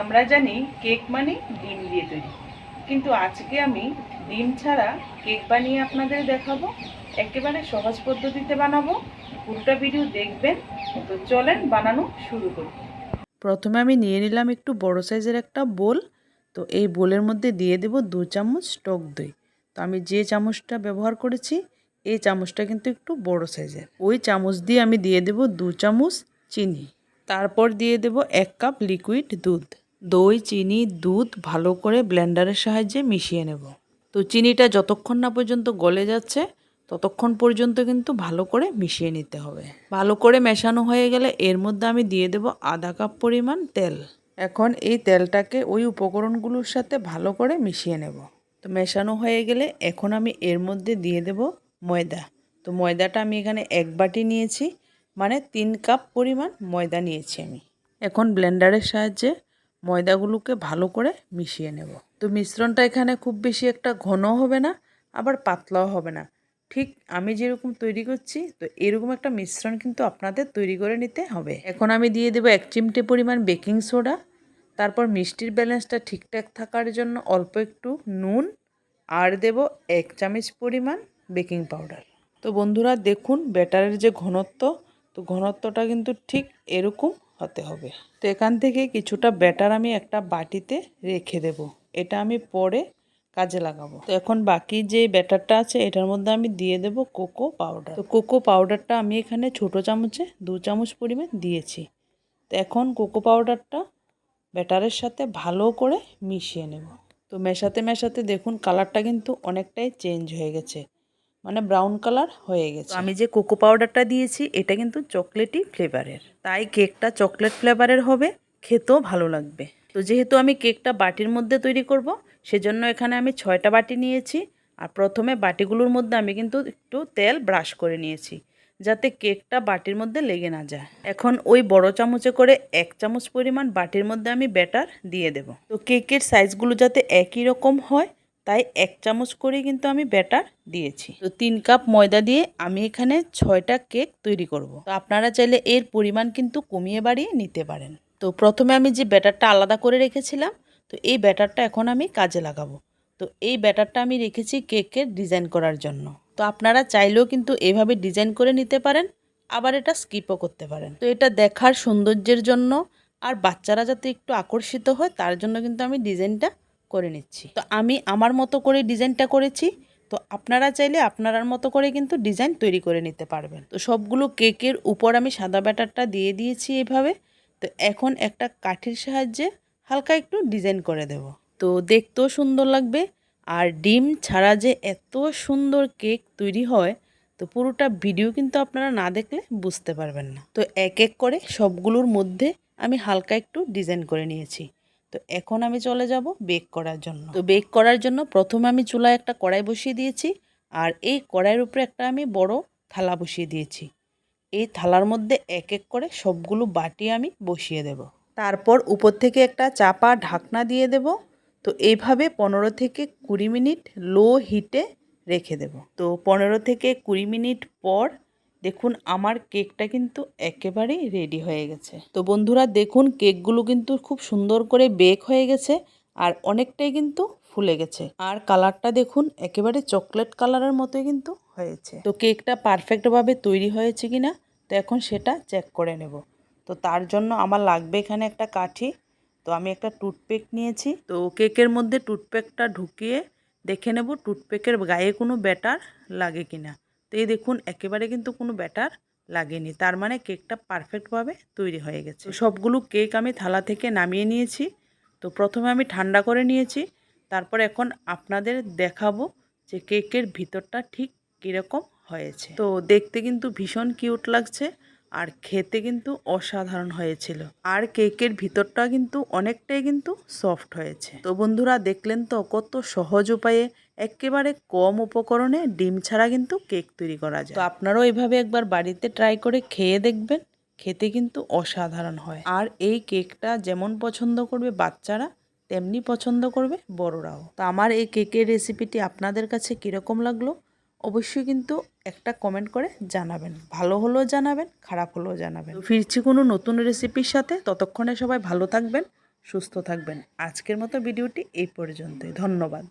আমরা জানি কেক মানে ডিম দিয়ে তৈরি। কিন্তু আজকে আমি ডিম ছাড়া কেক বানিয়ে আপনাদের দেখাবো। একেবারে সহজ পদ্ধতিতে বানাবো। পুরোটা ভিডিও দেখবেন। তো চলেন বানানো শুরু করি। প্রথমে আমি নিয়ে নিলাম একটু বড় সাইজের একটা বোল। তো এই বোলের মধ্যে দিয়ে দেব দু চামচ টক দই। তো আমি যে চামচটা ব্যবহার করেছি, এই চামচটা কিন্তু একটু বড় সাইজের। ওই চামচ দিয়ে আমি দিয়ে দেব দু চামচ চিনি। তারপর দিয়ে দেব এক কাপ লিকুইড দুধ। দই, চিনি, দুধ ভালো করে ব্লেন্ডারের সাহায্যে মিশিয়ে নেব। তো চিনিটা যতক্ষণ না পর্যন্ত গলে যাচ্ছে, ততক্ষণ পর্যন্ত কিন্তু ভালো করে মিশিয়ে নিতে হবে। ভালো করে মেশানো হয়ে গেলে এর মধ্যে আমি দিয়ে দেব আধা কাপ পরিমাণ তেল। এখন এই তেলটাকে ওই উপকরণগুলোর সাথে ভালো করে মিশিয়ে নেব। তো মেশানো হয়ে গেলে এখন আমি এর মধ্যে দিয়ে দেব ময়দা। তো ময়দাটা আমি এখানে এক বাটি নিয়েছি মানে তিন কাপ পরিমাণ ময়দা নিয়েছি আমি। এখন ব্লেন্ডারের সাহায্যে ময়দাগুলোকে ভালো করে মিশিয়ে নেব। তো মিশ্রণটা এখানে খুব বেশি একটা ঘন হবে না, আবার পাতলাও হবে না। ঠিক আমি যেরকম তৈরি করছি, তো এরকম একটা মিশ্রণ কিন্তু আপনাদের তৈরি করে নিতে হবে। এখন আমি দিয়ে দেবো এক চিমটে পরিমাণ বেকিং সোডা। তারপর মিষ্টির ব্যালেন্সটা ঠিকঠাক থাকার জন্য অল্প একটু নুন, আর দেব এক চামচ পরিমাণ বেকিং পাউডার। তো বন্ধুরা দেখুন, ব্যাটারের যে ঘনত্ব, তো ঘনত্বটা কিন্তু ঠিক এরকম হতে হবে। তো এখান থেকে কিছুটা ব্যাটার আমি একটা বাটিতে রেখে দেব। এটা আমি পরে কাজে লাগাবো। তো এখন বাকি যে ব্যাটারটা আছে, এটার মধ্যে আমি দিয়ে দেব কোকো পাউডার। তো কোকো পাউডারটা আমি এখানে ছোট চামচে, দু চামচ পরিমাণ দিয়েছি। তো এখন কোকো পাউডারটা ব্যাটারের সাথে ভালো করে মিশিয়ে নেব। তো মেশাতে মেশাতে দেখুন, কালারটা কিন্তু অনেকটাই চেঞ্জ হয়ে গেছে। মানে ব্রাউন কালার হয়ে গেছে। আমি যে কোকো পাউডারটা দিয়েছি, এটা কিন্তু চকলেটি ফ্লেভারের তাই কেকটা চকলেট ফ্লেভারের হবে, খেতেও ভালো লাগবে। তো যেহেতু আমি কেকটা বাটির মধ্যে তৈরি করব, সেজন্য এখানে আমি ছয়টা বাটি নিয়েছি, আর প্রথমে বাটিগুলোর মধ্যে আমি কিন্তু একটু তেল ব্রাশ করে নিয়েছি, যাতে কেকটা বাটির মধ্যে লেগে না যায়। এখন ওই বড় চামচে করে এক চামচ পরিমাণ বাটির মধ্যে আমি ব্যাটার দিয়ে দেব। তো কেকের সাইজগুলো যাতে একই রকম হয় তাই এক চামচ করে কিন্তু আমি ব্যাটার দিয়েছি। তো তিন কাপ ময়দা দিয়ে আমি এখানে ছয়টা কেক তৈরি করব। তো আপনারা চাইলে এর পরিমাণ কিন্তু কমিয়ে বাড়িয়ে নিতে পারেন। তো প্রথমে আমি যে ব্যাটারটা আলাদা করে রেখেছিলাম, তো এই ব্যাটারটা এখন আমি কাজে লাগাবো। তো এই ব্যাটারটা আমি রেখেছি কেকের ডিজাইন করার জন্য। তো আপনারা চাইলেও কিন্তু এভাবে ডিজাইন করে নিতে পারেন, আবার এটা স্কিপও করতে পারেন। তো এটা দেখার সৌন্দর্যের জন্য, আর বাচ্চারা যাতে একটু আকর্ষিত হয়, তার জন্য কিন্তু আমি ডিজাইনটা করে নিচ্ছি। তো আমি আমার মতো করে ডিজাইনটা করেছি। তো আপনারা চাইলে আপনার মতো করে কিন্তু ডিজাইন তৈরি করে নিতে পারবেন। তো সবগুলো কেকের উপর আমি সাদা ব্যাটারটা দিয়ে দিয়েছি এভাবে। তো এখন একটা কাঠির সাহায্যে হালকা একটু ডিজাইন করে দেব। তো দেখতেও সুন্দর লাগবে। আর ডিম ছাড়া যে এত সুন্দর কেক তৈরি হয়, তো পুরোটা ভিডিও কিন্তু আপনারা না দেখলে বুঝতে পারবেন না। তো এক এক করে সবগুলোর মধ্যে আমি হালকা একটু ডিজাইন করে নিয়েছি। তো এখন আমি চলে যাব বেক করার জন্য। তো বেক করার জন্য প্রথমে আমি চুলায় একটা কড়াই বসিয়ে দিয়েছি আর এই কড়াইয়ের উপরে একটা আমি বড় থালা বসিয়ে দিয়েছি। এই থালার মধ্যে এক এক করে সবগুলো বাটি আমি বসিয়ে দেব। তারপর উপর থেকে একটা চাপা ঢাকনা দিয়ে দেব। তো এইভাবে পনেরো থেকে কুড়ি মিনিট লো হিটে রেখে দেব। তো পনেরো থেকে কুড়ি মিনিট পর দেখুন, আমার কেকটা কিন্তু একেবারেই রেডি হয়ে গেছে। তো বন্ধুরা, দেখুন, কেকগুলো কিন্তু খুব সুন্দর করে বেক হয়ে গেছে আর অনেকটাই কিন্তু ফুলে গেছে। আর কালারটা দেখুন, একেবারে চকলেট কালারের মতোই কিন্তু হয়েছে। তো কেকটা পারফেক্টভাবে তৈরি হয়েছে কিনা, তো এখন সেটা চেক করে নেব। তো তার জন্য আমার লাগবে এখানে একটা কাঠি। তো আমি একটা টুথপেক নিয়েছি। তো কেকের মধ্যে টুথপেকটা ঢুকিয়ে দেখে নেব টুথপেকের গায়ে কোনো ব্যাটার লাগে কিনা। তো এই দেখুন, একেবারে কিন্তু কোনো ব্যাটার লাগেনি। তার মানে কেকটা পারফেক্টভাবে তৈরি হয়ে গেছে। সবগুলো কেক আমি থালা থেকে নামিয়ে নিয়েছি। তো প্রথমে আমি ঠান্ডা করে নিয়েছি। তারপর এখন আপনাদের দেখাবো যে কেকের ভিতরটা ঠিক কীরকম হয়েছে। তো দেখতে কিন্তু ভীষণ কিউট লাগছে আর খেতে কিন্তু অসাধারণ হয়েছিল। আর কেকের ভিতরটা কিন্তু অনেকটাই কিন্তু সফট হয়েছে। তো বন্ধুরা, দেখলেন তো কত সহজ উপায়ে একেবারে কম উপকরণে ডিম ছাড়া কিন্তু কেক তৈরি করা যায়। তো আপনারাও এইভাবে একবার বাড়িতে ট্রাই করে খেয়ে দেখবেন, খেতে কিন্তু অসাধারণ হয়। আর এই কেকটা যেমন পছন্দ করবে বাচ্চারা, তেমনি পছন্দ করবে বড়রাও। তো আমার এই কেকের রেসিপিটি আপনাদের কাছে কীরকম লাগল অবশ্যই কিন্তু একটা কমেন্ট করে জানাবেন। ভালো হলেও জানাবেন, খারাপ হলেও জানাবেন। ফিরছি কোনো নতুন রেসিপির সাথে, ততক্ষণে সবাই ভালো থাকবেন, সুস্থ থাকবেন। আজকের মতো ভিডিওটি এই পর্যন্তই। ধন্যবাদ।